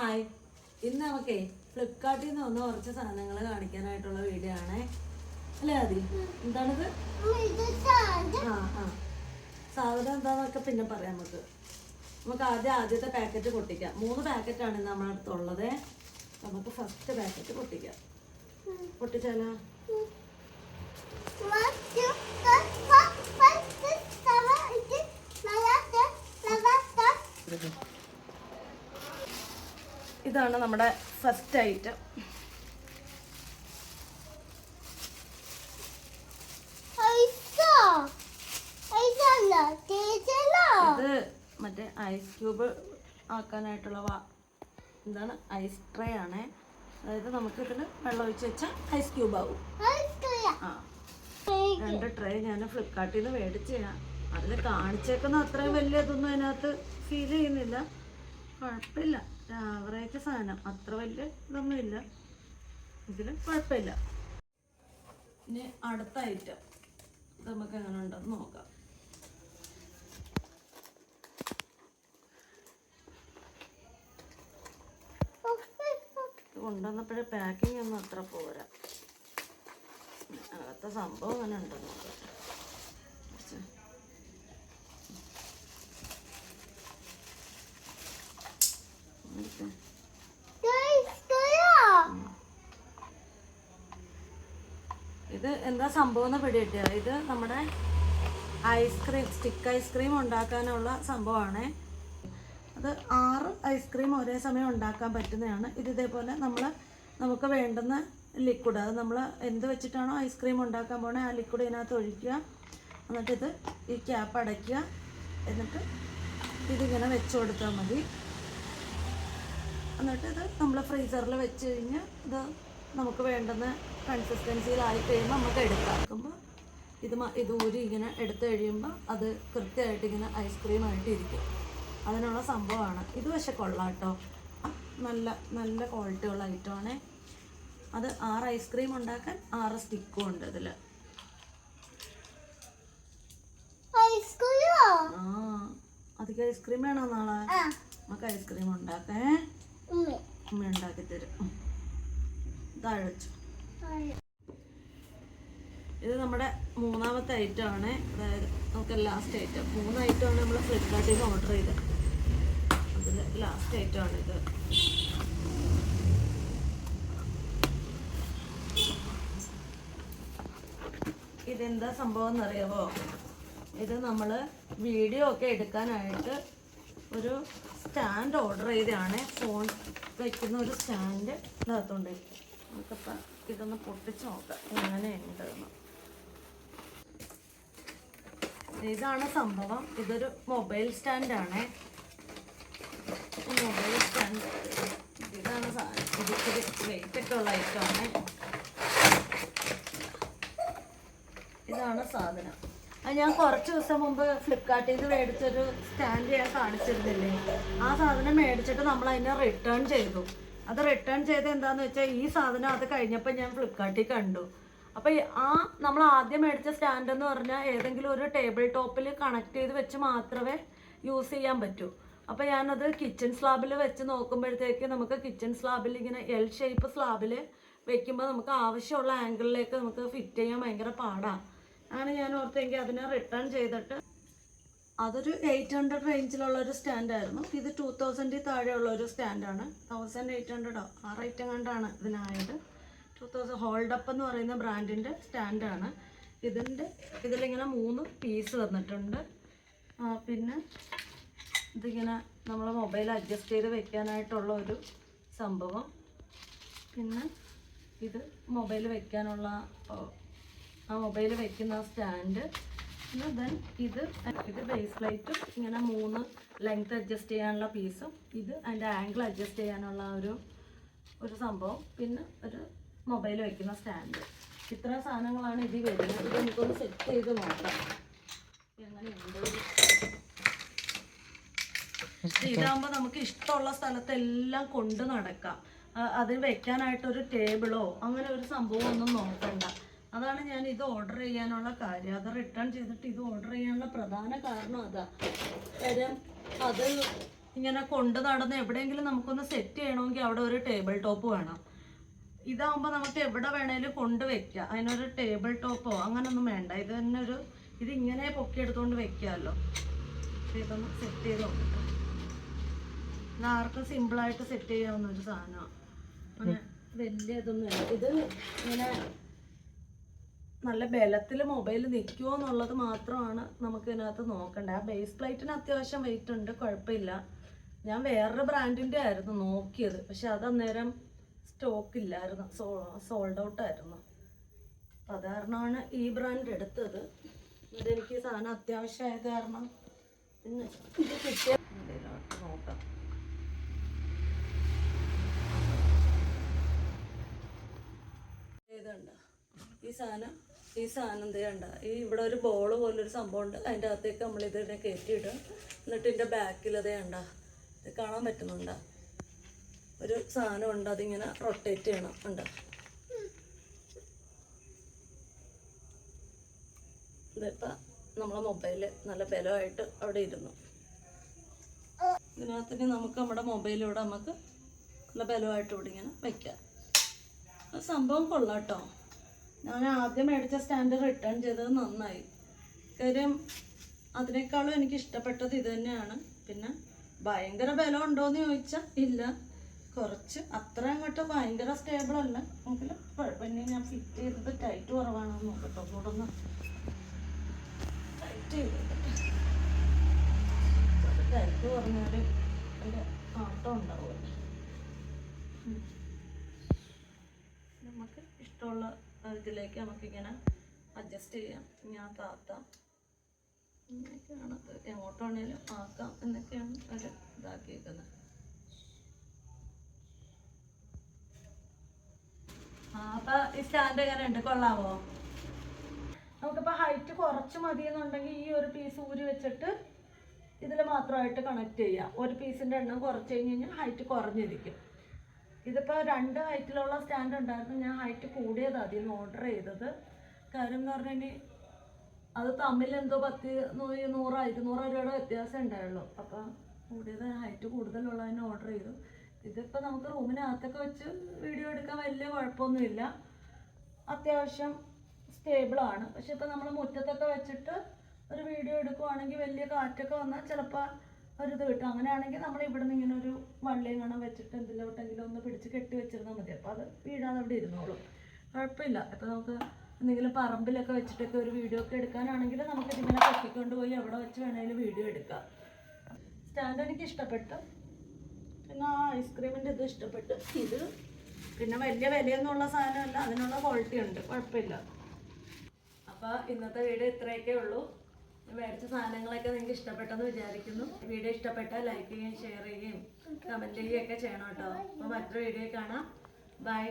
Hi ഇന്ന് നമുക്കേ ഫ്ലിപ്കാർട്ടിൽ നിന്ന് വന്ന കുറച്ച് സാധനങ്ങൾ കാണിക്കാനായിട്ടുള്ള വീഡിയോ ആണ് അല്ലേ അതി എന്താണിത് ആ ആ സാധനം എന്താന്നൊക്കെ പിന്നെ പറയാം നമുക്ക് നമുക്ക് ആദ്യം ആദ്യത്തെ പാക്കറ്റ് പൊട്ടിക്കാം മൂന്ന് പാക്കറ്റാണ് ഇന്ന് നമ്മുടെ അടുത്തുള്ളത് നമുക്ക് ഫസ്റ്റ് പാക്കറ്റ് പൊട്ടിക്കാം പൊട്ടിച്ചാലോ ഇതാണ് നമ്മുടെ ഫസ്റ്റ് ഐറ്റം ഇത് മറ്റേ ഐസ് ക്യൂബ് ആക്കാനായിട്ടുള്ള വാ- എന്താണ് ഐസ് ട്രേ ആണ്. അതായത് നമുക്ക് ഇതിൽ വെള്ളം ഒഴിച്ച് വെച്ചാൽ ഐസ് ക്യൂബ് ആവും. ആ. രണ്ട് ട്രേ ഞാൻ ഫ്ലിപ്കാർട്ടിൽ നിന്ന് മേടിച്ചാ അതിൽ കാണിച്ചേക്കുന്ന അത്രയും വലിയ ഇതൊന്നും അതിനകത്ത് ഫീൽ ചെയ്യുന്നില്ല. കുഴപ്പമില്ല. ആവറേജ് സാധനം. അത്ര വലിയ ഇതൊന്നും ഇല്ല ഇതിൽ കുഴപ്പമില്ല. ഇനി അടുത്ത ഐറ്റം നമുക്ക് എങ്ങനെ ഉണ്ടെന്ന് നോക്കാം. കൊണ്ടുവന്നപ്പോഴേ പാക്കിംഗ് ഒന്നും അത്ര പോരാ. അകത്തെ സംഭവം അങ്ങനെ ഉണ്ടെന്ന് നോക്കാം കുറച്ച്. എടുക്ക്. ഇത് എന്താ സംഭവം എന്ന് പിടികിട്ടിയ ഇത് നമ്മുടെ ഐസ്ക്രീം സ്റ്റിക്ക് ഐസ്ക്രീം ഉണ്ടാക്കാനുള്ള സംഭവമാണ്. അത് ആറ് ഐസ്ക്രീം ഒരേ സമയം ഉണ്ടാക്കാൻ പറ്റുന്നതാണ്. ഇത് ഇതേപോലെ നമ്മൾ നമുക്ക് വേണ്ടുന്ന ലിക്വിഡ് അത് നമ്മൾ എന്ത് വെച്ചിട്ടാണോ ഐസ്ക്രീം ഉണ്ടാക്കാൻ പോണേ ആ ലിക്വിഡ് ഇതിനകത്ത് ഒഴിക്കുക. എന്നിട്ട് ഇത് ഈ ക്യാപ്പ് അടയ്ക്കുക. എന്നിട്ട് ഇതിങ്ങനെ വെച്ച് കൊടുത്താൽ മതി. എന്നിട്ട് ഇത് നമ്മൾ ഫ്രീസറിൽ വെച്ച് കഴിഞ്ഞാൽ ഇത് നമുക്ക് വേണ്ടുന്ന കൺസിസ്റ്റൻസിയിലായി കഴിയുമ്പോൾ നമുക്ക് എടുക്കാക്കുമ്പോൾ ഇത് ഇതൂരി ഇത് ഊരി ഇങ്ങനെ എടുത്തു കഴിയുമ്പോൾ അത് കൃത്യമായിട്ട് ഇങ്ങനെ ഐസ്ക്രീം ആയിട്ട് ഇരിക്കും. അതിനുള്ള സംഭവമാണ്. ഇത് പക്ഷെ കൊള്ളാട്ടോ കേട്ടോ നല്ല നല്ല ക്വാളിറ്റി ഉള്ള ഐറ്റമാണ് അത് ആറ് ഐസ്ക്രീം ഉണ്ടാക്കാൻ ആറ് സ്റ്റിക്കും ഉണ്ട് ഇതിൽ ആ അധികം ഐസ്ക്രീം വേണോ നാളെ? നമുക്ക് ഐസ്ക്രീം ഉണ്ടാക്കേ. ഉമ്മ ഉണ്ടാക്കി തരും. താഴെ വെച്ചു. ഇത് നമ്മുടെ മൂന്നാമത്തെ ഐറ്റം ആണ്. അതായത് നമുക്ക് ലാസ്റ്റ് ഐറ്റം മൂന്ന് ഐറ്റം ആണ് നമ്മൾ ഫ്ലിപ്കാർട്ടിൽ നിന്ന് ഓർഡർ ചെയ്തത്. അതിൽ ലാസ്റ്റ് ഐറ്റം ആണ് ഇത്. ഇതെന്താ സംഭവം എന്നറിയാമോ ഇത് നമ്മൾ വീഡിയോ ഒക്കെ എടുക്കാനായിട്ട് ഒരു സ്റ്റാൻഡ് ഓർഡർ ചെയ്തതാണ്. ഫോൺ വയ്ക്കുന്ന ഒരു സ്റ്റാൻഡ് ഇതിനകത്തുണ്ട് നമുക്കിപ്പോൾ ഇതൊന്ന് പൊട്ടിച്ച് നോക്കാം. എങ്ങനെയുണ്ട് ഇതാണ് സംഭവം. ഇതൊരു മൊബൈൽ സ്റ്റാൻഡാണ്. മൊബൈൽ സ്റ്റാൻഡ് ഇതാണ് ഇത് ഇച്ചിരി വെയിറ്റ് ഉള്ള ഐറ്റമാണ്. ഇതാണ് സാധനം. അത് ഞാൻ കുറച്ച് ദിവസം മുമ്പ് ഫ്ലിപ്കാർട്ടിൽ നിന്ന് മേടിച്ചൊരു സ്റ്റാൻഡ് ഞാൻ കാണിച്ചിരുന്നില്ലേ? ആ സാധനം മേടിച്ചിട്ട് നമ്മൾ അതിനെ റിട്ടേൺ ചെയ്തു. അത് റിട്ടേൺ ചെയ്ത് എന്താന്ന് വെച്ചാൽ ഈ സാധനം അത് കഴിഞ്ഞപ്പോൾ ഞാൻ ഫ്ലിപ്കാർട്ടിൽ കണ്ടു. അപ്പോൾ ആ നമ്മൾ ആദ്യം മേടിച്ച സ്റ്റാൻഡ് എന്ന് പറഞ്ഞാൽ ഏതെങ്കിലും ഒരു ടേബിൾ ടോപ്പിൽ കണക്ട് ചെയ്ത് വെച്ച് മാത്രമേ യൂസ് ചെയ്യാൻ പറ്റൂ. അപ്പോൾ ഞാനത് കിച്ചൺ സ്ലാബിൽ വെച്ച് നോക്കുമ്പോഴത്തേക്ക് നമുക്ക് കിച്ചൺ സ്ലാബിൽ ഇങ്ങനെ എൽ ഷേപ്പ് സ്ലാബിൽ വെക്കുമ്പോൾ നമുക്ക് ആവശ്യമുള്ള ആംഗിളിലേക്ക് നമുക്ക് ഫിറ്റ് ചെയ്യാൻ ഭയങ്കര പാടാണ് അങ്ങനെ ഞാൻ ഓർത്തെങ്കിൽ അതിനെ റിട്ടേൺ ചെയ്തിട്ട് അതൊരു എയ്റ്റ് ഹൺഡ്രഡ് റേഞ്ചിലുള്ള ഒരു സ്റ്റാൻഡായിരുന്നു ഇത് ടു തൗസൻഡിൽ താഴെയുള്ള ഒരു സ്റ്റാൻഡാണ് തൗസൻഡ് എയ്റ്റ് ഹൺഡ്രഡോ ആ റേറ്റ് കണ്ടാണ് ഇതിനായത്? ടു തൗസൻഡ് ഹോൾഡപ്പ് എന്ന് പറയുന്ന ബ്രാൻഡിന്റെ സ്റ്റാൻഡാണ് ഇതിന്റെ ഇതിലിങ്ങനെ മൂന്ന് പീസ് വന്നിട്ടുണ്ട് പിന്നെ ഇതിങ്ങനെ നമ്മൾ മൊബൈൽ അഡ്ജസ്റ്റ് ചെയ്ത് വെക്കാനായിട്ടുള്ള ഒരു സംഭവം. പിന്നെ ഇത് മൊബൈൽ വെക്കാനുള്ള ആ മൊബൈൽ വെക്കുന്ന സ്റ്റാൻഡ് ദെൻ ഇത് ഇത് ബേസ് പ്ലേറ്റും ഇങ്ങനെ മൂന്ന് ലെങ്ത് അഡ്ജസ്റ്റ് ചെയ്യാനുള്ള പീസും ഇത് അതിന്റെ ആംഗിൾ അഡ്ജസ്റ്റ് ചെയ്യാനുള്ള ഒരു ഒരു സംഭവം പിന്നെ ഒരു മൊബൈൽ വെക്കുന്ന സ്റ്റാൻഡ് ഇത്ര സാധനങ്ങളാണ് ഇതിൽ വരുന്നത്. ഇത് നമുക്കൊന്ന് സെറ്റ് ചെയ്ത് നോക്കാം. എങ്ങനെയുണ്ട്? ഇതാകുമ്പോൾ നമുക്ക് ഇഷ്ടമുള്ള സ്ഥലത്തെല്ലാം കൊണ്ട് നടക്കാം. അത് വെക്കാനായിട്ട് ഒരു ടേബിളോ അങ്ങനെ ഒരു സംഭവം ഒന്നും നോക്കണ്ട. അതാണ് ഞാൻ ഇത് ഓർഡർ ചെയ്യാനുള്ള കാര്യം. അത് റിട്ടേൺ ചെയ്തിട്ട് ഇത് ഓർഡർ ചെയ്യാനുള്ള പ്രധാന കാരണം അതാ. കാര്യം അത് ഇങ്ങനെ കൊണ്ട് നടന്ന് എവിടെയെങ്കിലും നമുക്കൊന്ന് സെറ്റ് ചെയ്യണമെങ്കിൽ അവിടെ ഒരു ടേബിൾ ടോപ്പ് വേണം. ഇതാവുമ്പോൾ നമുക്ക് എവിടെ വേണേലും കൊണ്ട് വെക്കാം. അതിനൊരു ടേബിൾ ടോപ്പോ അങ്ങനൊന്നും വേണ്ട. ഇത് തന്നെ ഒരു ഇത് ഇങ്ങനെ പൊക്കിയെടുത്തുകൊണ്ട് വെക്കാമല്ലോ ഇതൊന്ന് സെറ്റ് ചെയ്ത് നോക്കട്ടെ. ആർക്കും സിമ്പിളായിട്ട് സെറ്റ് ചെയ്യാവുന്ന ഒരു സാധനമാണ് അങ്ങനെ വലിയ ഇതൊന്നും ഇത് ഇങ്ങനെ നല്ല ബലത്തിൽ മൊബൈൽ നിൽക്കുമോ എന്നുള്ളത് മാത്രമാണ് നമുക്ക് ഇതിനകത്ത് നോക്കേണ്ടത് ആ ബേസ് പ്ലേറ്റിന് അത്യാവശ്യം വെയിറ്റ് ഉണ്ട് കുഴപ്പമില്ല. ഞാൻ വേറൊരു ബ്രാൻഡിന്റെ ആയിരുന്നു നോക്കിയത്. പക്ഷെ അത് അന്നേരം സ്റ്റോക്ക് ഇല്ലായിരുന്നു. സോ സോൾഡ് ഔട്ട് ആയിരുന്നു. അപ്പം അത് കാരണമാണ് ഈ ബ്രാൻഡ് എടുത്തത്. ഇതെനിക്ക് സാധനം അത്യാവശ്യമായത് കാരണം പിന്നെ ഇത് കിട്ടിയ നോക്കാം. ഇതുണ്ട്. ഈ സാധനം ഈ സാധനം എന്ത് ചെയ്യണ്ട? ഈ ഇവിടെ ഒരു ബോൾ പോലൊരു സംഭവം ഉണ്ട്. അതിന്റെ അകത്തേക്ക് നമ്മൾ ഇതിനെ കയറ്റിയിടുക എന്നിട്ട് ഇതിന്റെ ബാക്കിൽ അത് ചെയ്യണ്ട. ഇത് കാണാൻ പറ്റുന്നുണ്ടോ? ഒരു സാധനം ഉണ്ട്. അതിങ്ങനെ റൊട്ടേറ്റ് ചെയ്യണം. ഉണ്ട് ഇതിപ്പോൾ നമ്മളെ മൊബൈൽ നല്ല ബലമായിട്ട് അവിടെ ഇരുന്നു. ഇതിനകത്തിന് നമുക്ക് നമ്മുടെ മൊബൈലിലൂടെ നമുക്ക് നല്ല ബലമായിട്ട് ഇവിടെ ഇങ്ങനെ വയ്ക്കാം സംഭവം കൊള്ളാം കേട്ടോ. ഞാൻ ആദ്യം മേടിച്ച സ്റ്റാൻഡ് റിട്ടേൺ ചെയ്തത് നന്നായി. കാര്യം അതിനേക്കാളും എനിക്ക് ഇഷ്ടപ്പെട്ടത് ഇത് തന്നെയാണ്. പിന്നെ ഭയങ്കര ബലം ഉണ്ടോയെന്ന് ചോദിച്ചാൽ ഇല്ല. കുറച്ച് അത്ര അങ്ങോട്ട് ഭയങ്കര സ്റ്റേബിൾ അല്ല. എങ്കിലും കുഴപ്പമില്ല. ഞാൻ ഫിറ്റ് ചെയ്തത് ടൈറ്റ് കുറവാണെന്ന് നോക്കട്ടോ കൂടെ ഒന്ന് ടൈറ്റ് ചെയ്തിട്ട് ടൈറ്റ് കുറഞ്ഞാൽ അതിന്റെ ആട്ടം ഉണ്ടാവുമല്ലോ. നമുക്ക് ഇഷ്ടമുള്ള ഇതിലേക്ക് നമുക്കിങ്ങനെ അഡ്ജസ്റ്റ് ചെയ്യാം. ഞാൻ താത്താം ഇങ്ങനെയൊക്കെയാണ് അത് എങ്ങോട്ടാണേലും ആക്കാം എന്നൊക്കെയാണ് അവർ ഇതാക്കിയേക്കുന്നത്. അപ്പൊ ഈ സ്റ്റാൻഡ് എങ്ങനെ ഉണ്ട് കൊള്ളാമോ ഹൈറ്റ് കുറച്ച് മതി എന്നുണ്ടെങ്കിൽ ഈ ഒരു പീസ് ഊരി വെച്ചിട്ട് ഇതിൽ മാത്രമായിട്ട് കണക്ട് ചെയ്യാം. ഒരു പീസിന്റെ എണ്ണം കുറച്ച് കഴിഞ്ഞ് കഴിഞ്ഞാൽ ഹൈറ്റ് കുറഞ്ഞിരിക്കും. ഇതിപ്പോൾ രണ്ട് ഹൈറ്റിലുള്ള സ്റ്റാൻഡ് ഉണ്ടായിരുന്നു. ഞാൻ ഹൈറ്റ് കൂടിയതാണ് അതിൽ നിന്ന് ഓർഡർ ചെയ്തത്. കാര്യം എന്ന് പറഞ്ഞാൽ അത് തമ്മിൽ എന്തോ പത്ത് നൂറ് ഇരുന്നൂറ് രൂപയുടെ വ്യത്യാസം ഉണ്ടായുള്ളൂ. അപ്പം കൂടിയത് ഹൈറ്റ് കൂടുതലുള്ളതിന് ഓർഡർ ചെയ്തു. ഇതിപ്പോൾ നമുക്ക് റൂമിനകത്തൊക്കെ വെച്ച് വീഡിയോ എടുക്കാൻ വലിയ കുഴപ്പമൊന്നുമില്ല. അത്യാവശ്യം സ്റ്റേബിളാണ് പക്ഷെ ഇപ്പോൾ നമ്മൾ മുറ്റത്തൊക്കെ വെച്ചിട്ട് ഒരു വീഡിയോ എടുക്കുവാണെങ്കിൽ വലിയ കാറ്റൊക്കെ വന്നാൽ ചിലപ്പോൾ ഒരു ഇത് കിട്ടും. അങ്ങനെയാണെങ്കിൽ നമ്മൾ ഇവിടെ നിന്ന് ഇങ്ങനെ ഒരു വള്ളിയും കാണാൻ വെച്ചിട്ട് എന്തിലോട്ടെങ്കിലും ഒന്ന് പിടിച്ച് കെട്ടി വെച്ചിരുന്നാൽ മതി. അപ്പോൾ അത് വീഴാതെ അവിടെ ഇരുന്നോളും. കുഴപ്പമില്ല. ഇപ്പോൾ നമുക്ക് എന്തെങ്കിലും പറമ്പിലൊക്കെ വെച്ചിട്ടൊക്കെ ഒരു വീഡിയോ ഒക്കെ എടുക്കാനാണെങ്കിൽ നമുക്ക് ഇതിങ്ങനെ പൊക്കിക്കൊണ്ട് പോയി അവിടെ വെച്ച് വേണമെങ്കിലും വീഡിയോ എടുക്കാം. സ്റ്റാൻഡ് എനിക്ക് ഇഷ്ടപ്പെട്ടു. പിന്നെ ആ ഐസ്ക്രീമിന്റെ ഇത് ഇഷ്ടപ്പെട്ടു. ഇത് പിന്നെ വലിയ വിലയൊന്നുമുള്ള സാധനമല്ല. അതിനുള്ള ക്വാളിറ്റി ഉണ്ട്. കുഴപ്പമില്ല. അപ്പോൾ ഇന്നത്തെ വീഡിയോ ഇത്രയൊക്കെ ഉള്ളൂ. മേടിച്ച സാധനങ്ങളൊക്കെ നിങ്ങൾക്ക് ഇഷ്ടപ്പെട്ടെന്ന് വിചാരിക്കുന്നു. വീഡിയോ ഇഷ്ടപ്പെട്ടാൽ ലൈക്ക് ചെയ്യുകയും ഷെയർ ചെയ്യുകയും കമന്റ് ചെയ്യുകയൊക്കെ ചെയ്യണം കേട്ടോ. അപ്പോൾ മറ്റൊരു വീഡിയോ കാണാം. ബൈ